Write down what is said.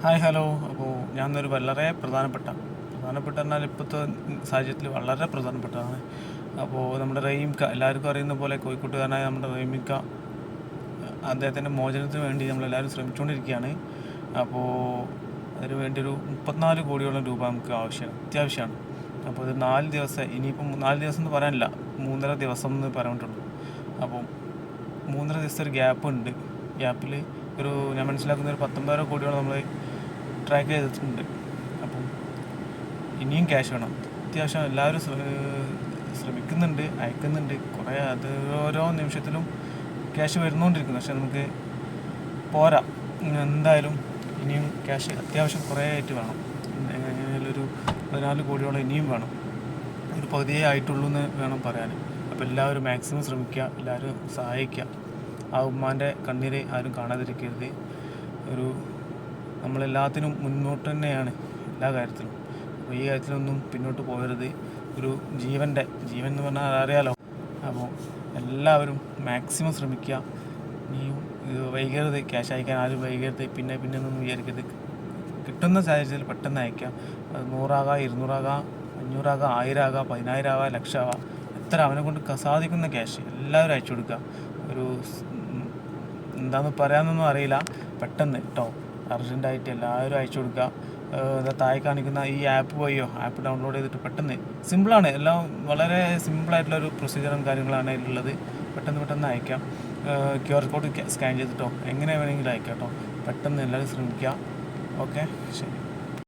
Hi hello. അപ്പോൾ ഞാൻ ഒരു വളരെ പ്രധാനപ്പെട്ട പ്രധാനപ്പെട്ട എന്നാൽ ഇപ്പോഴത്തെ സാഹചര്യത്തിൽ വളരെ പ്രധാനപ്പെട്ടതാണ്. അപ്പോൾ നമ്മുടെ റഹീംക്ക എല്ലാവർക്കും അറിയുന്ന പോലെ കോഴിക്കോട്ടുകാരനായ നമ്മുടെ റഹീമിക്ക അദ്ദേഹത്തിന്റെ മോചനത്തിന് വേണ്ടി നമ്മളെല്ലാവരും ശ്രമിച്ചുകൊണ്ടിരിക്കുകയാണ്. അപ്പോൾ അതിന് വേണ്ടി ഒരു മുപ്പത്തിനാല് കോടിയോളം രൂപ നമുക്ക് ആവശ്യം അത്യാവശ്യമാണ്. അപ്പോൾ ഇത് നാല് ദിവസം ഇനിയിപ്പം നാല് ദിവസം എന്ന് പറയാനില്ല മൂന്നര ദിവസം എന്ന് പറഞ്ഞിട്ടുള്ളൂ അപ്പം മൂന്നര ദിവസത്തെ ഒരു ഗ്യാപ്പ് ഉണ്ട് ഗ്യാപ്പിൽ ഒരു ഞാൻ മനസ്സിലാക്കുന്ന ഒരു പത്തൊമ്പതര കോടിയോളം നമ്മൾ ട്രാക്ക് ചെയ്തിട്ടുണ്ട്. അപ്പം ഇനിയും ക്യാഷ് വേണം. അത്യാവശ്യം എല്ലാവരും ശ്ര- ശ്രമിക്കുന്നുണ്ട് അയക്കുന്നുണ്ട്. കുറേ അത് ഓരോ നിമിഷത്തിലും ക്യാഷ് വരുന്നുകൊണ്ടിരിക്കുന്നു പക്ഷെ നമുക്ക് പോരാ. എന്തായാലും ഇനിയും ക്യാഷ് അത്യാവശ്യം കുറേ ആയിട്ട് വേണം. എങ്ങനെയായാലും ഒരു പതിനാല് കോടിയോളം ഇനിയും വേണം. ഒരു പകുതിയേ ആയിട്ടുള്ളൂ എന്ന് വേണം പറയാൻ. അപ്പോൾ എല്ലാവരും മാക്സിമം ശ്രമിക്കുക എല്ലാവരും സഹായിക്കുക. ആ ഉമ്മാന്റെ കണ്ണീര് ആരും കാണാതിരിക്കരുത്. ഒരു നമ്മളെല്ലാത്തിനും മുന്നോട്ട് തന്നെയാണ് എല്ലാ കാര്യത്തിലും. അപ്പോൾ ഈ കാര്യത്തിലൊന്നും പിന്നോട്ട് പോകരുത്. ഒരു ജീവന്റെ ജീവൻ എന്ന് പറഞ്ഞാൽ അറിയാലോ? അപ്പോൾ എല്ലാവരും മാക്സിമം ശ്രമിക്കുക. ഇനിയും വൈകരുത്. ക്യാഷ് അയക്കാൻ ആരും വൈകരുത്. പിന്നെ പിന്നെ ഒന്നും വിചാരിക്കരുത്. കിട്ടുന്ന സാഹചര്യത്തിൽ പെട്ടെന്ന് അയക്കാം. അത് നൂറാകാം ഇരുന്നൂറാകാം അഞ്ഞൂറാകാം ആയിരം ആകാം പതിനായിരം ആകാം ലക്ഷമാകാം എത്ര അവനെ കൊണ്ട് സാധിക്കുന്ന ക്യാഷ്? എല്ലാവരും അയച്ചു കൊടുക്കുക. ഒരു എന്താന്ന് പറയാമെന്നൊന്നും അറിയില്ല. പെട്ടെന്ന് കേട്ടോ അർജന്റായിട്ട് എല്ലാവരും അയച്ചു കൊടുക്കുക താഴെ കാണിക്കുന്ന ഈ ആപ്പ് വഴിയോ? ആപ്പ് ഡൗൺലോഡ് ചെയ്തിട്ട് പെട്ടെന്ന്. സിമ്പിളാണ് എല്ലാം വളരെ സിമ്പിളായിട്ടുള്ള ഒരു പ്രൊസീജിയറും കാര്യങ്ങളാണ് അതിലുള്ളത്. പെട്ടെന്ന് പെട്ടെന്ന് അയക്കാം. ക്യു ആർ കോഡ് സ്കാൻ ചെയ്തിട്ടോ? എങ്ങനെ വേണമെങ്കിലും അയക്കാം കേട്ടോ പെട്ടെന്ന് എല്ലാവരും ശ്രമിക്കുക ഓക്കെ? ശരി.